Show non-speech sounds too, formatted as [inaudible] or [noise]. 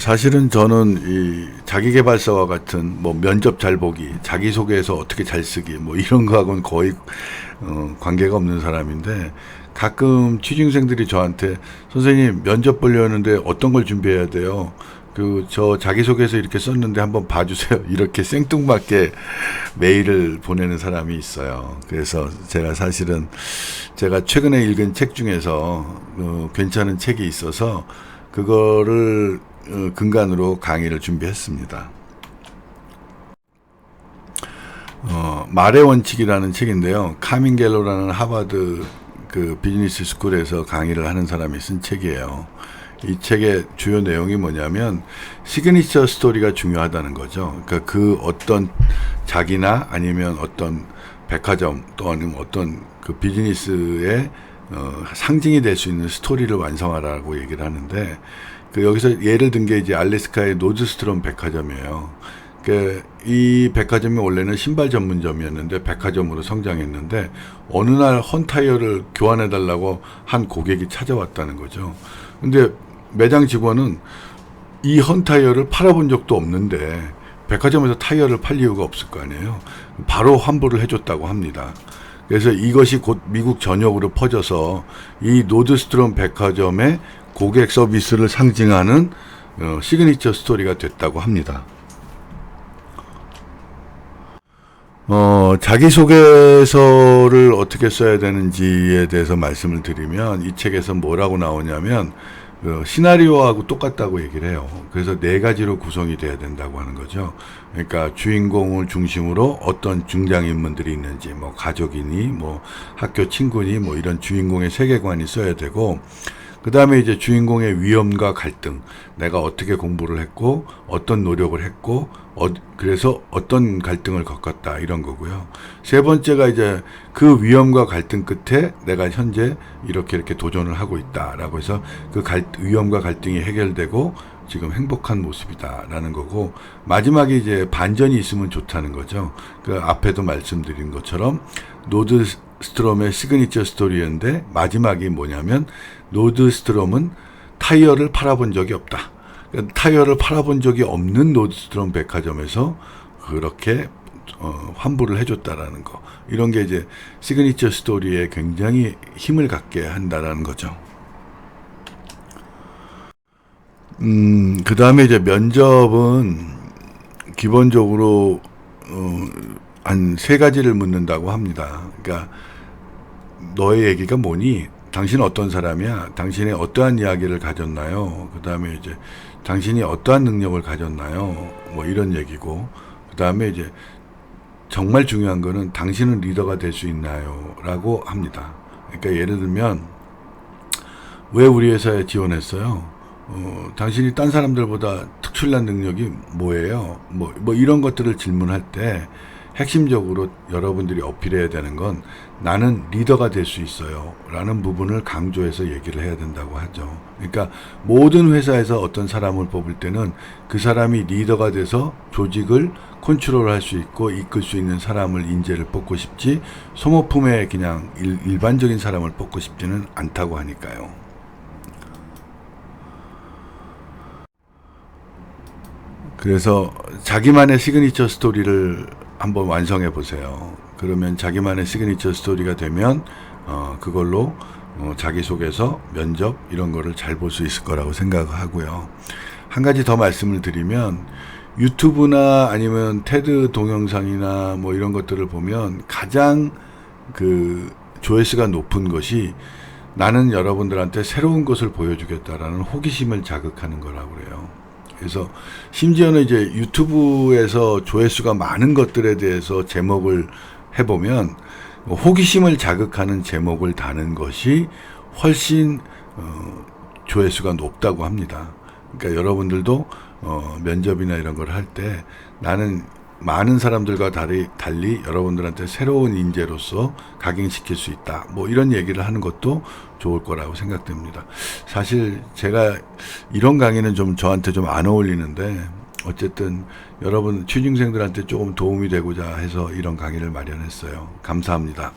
사실은 저는 이 자기개발서와 같은 뭐 면접 잘 보기, 자기소개서 어떻게 잘 쓰기 뭐 이런 거하고는 거의 어, 관계가 없는 사람인데 가끔 취준생들이 저한테 선생님 면접 보려는데 어떤 걸 준비해야 돼요? 그 저 자기소개서 이렇게 썼는데 한번 봐주세요. [laughs] 이렇게 생뚱맞게 메일을 보내는 사람이 있어요. 그래서 제가 사실은 제가 최근에 읽은 책 중에서 어, 괜찮은 책이 있어서 그거를 어, 근간으로 강의를 준비했습니다. 어, 말의 원칙이라는 책인데요. 카민 갤로라는 하버드 그 비즈니스 스쿨에서 강의를 하는 사람이 쓴 책이에요. 이 책의 주요 내용이 뭐냐면 시그니처 스토리가 중요하다는 거죠. 그러니까 그 어떤 자기나 아니면 어떤 백화점 또 아니면 어떤 그 비즈니스의 어, 상징이 될 수 있는 스토리를 완성하라고 얘기를 하는데 그 여기서 예를 든 게 이제 알래스카의 노즈스트롬 백화점이에요. 그 이 백화점이 원래는 신발 전문점이었는데 백화점으로 성장했는데 어느 날 헌타이어를 교환해 달라고 한 고객이 찾아왔다는 거죠. 근데 매장 직원은 이 헌타이어를 팔아본 적도 없는데 백화점에서 타이어를 팔 이유가 없을 거 아니에요. 바로 환불을 해줬다고 합니다. 그래서 이것이 곧 미국 전역으로 퍼져서 이 노드스트롬 백화점의 고객 서비스를 상징하는 어, 시그니처 스토리가 됐다고 합니다. 어, 자기소개서를 어떻게 써야 되는지에 대해서 말씀을 드리면 이 책에서 뭐라고 나오냐면 그 시나리오하고 똑같다고 얘기를 해요. 그래서 네 가지로 구성이 돼야 된다고 하는 거죠. 그러니까 주인공을 중심으로 어떤 등장인물들이 있는지, 뭐 가족이니, 뭐 학교 친구니, 뭐 이런 주인공의 세계관이 써야 되고, 그 다음에 이제 주인공의 위험과 갈등, 내가 어떻게 공부를 했고, 어떤 노력을 했고, 어, 그래서 어떤 갈등을 겪었다, 이런 거고요. 세 번째가 이제 그 위험과 갈등 끝에 내가 현재 이렇게 이렇게 도전을 하고 있다 라고 해서 그 갈, 위험과 갈등이 해결되고 지금 행복한 모습이다라는 거고, 마지막에 이제 반전이 있으면 좋다는 거죠. 그 앞에도 말씀드린 것처럼, 노드 스트롬의 시그니처 스토리였는데 마지막이 뭐냐면 노드 스트롬은 타이어를 팔아본 적이 없다. 그러니까 타이어를 팔아본 적이 없는 노드스트롬 백화점에서 그렇게 어, 환불을 해줬다라는 거. 이런 게 이제 시그니처 스토리에 굉장히 힘을 갖게 한다라는 거죠. 음, 그 다음에 이제 면접은 기본적으로 어, 한 세 가지를 묻는다고 합니다. 그러니까 너의 얘기가 뭐니? 당신은 어떤 사람이야? 당신의 어떠한 이야기를 가졌나요? 그 다음에 이제 당신이 어떠한 능력을 가졌나요? 뭐 이런 얘기고, 그 다음에 이제 정말 중요한 거는 당신은 리더가 될 수 있나요? 라고 합니다. 그러니까 예를 들면, 왜 우리 회사에 지원했어요? 어, 당신이 딴 사람들보다 특출난 능력이 뭐예요? 뭐, 뭐 이런 것들을 질문할 때 핵심적으로 여러분들이 어필해야 되는 건 나는 리더가 될 수 있어요. 라는 부분을 강조해서 얘기를 해야 된다고 하죠. 그러니까 모든 회사에서 어떤 사람을 뽑을 때는 그 사람이 리더가 돼서 조직을 컨트롤 할 수 있고 이끌 수 있는 사람을 인재를 뽑고 싶지 소모품에 그냥 일, 일반적인 사람을 뽑고 싶지는 않다고 하니까요. 그래서 자기만의 시그니처 스토리를 한번 완성해 보세요. 그러면 자기만의 시그니처 스토리가 되면 어, 그걸로 어, 자기소개서, 면접 이런 거를 잘 볼 수 있을 거라고 생각하고요. 한 가지 더 말씀을 드리면 유튜브나 아니면 테드 동영상이나 뭐 이런 것들을 보면 가장 그 조회수가 높은 것이 나는 여러분들한테 새로운 것을 보여주겠다라는 호기심을 자극하는 거라고 그래요. 그래서 심지어는 이제 유튜브에서 조회수가 많은 것들에 대해서 제목을 해보면 호기심을 자극하는 제목을 다는 것이 훨씬 어, 조회수가 높다고 합니다. 그러니까 여러분들도 어, 면접이나 이런 걸 할 때 나는 많은 사람들과 달리, 달리 여러분들한테 새로운 인재로서 각인시킬 수 있다. 뭐 이런 얘기를 하는 것도 좋을 거라고 생각됩니다. 사실 제가 이런 강의는 좀 저한테 좀 안 어울리는데 어쨌든 여러분 취준생들한테 조금 도움이 되고자 해서 이런 강의를 마련했어요. 감사합니다.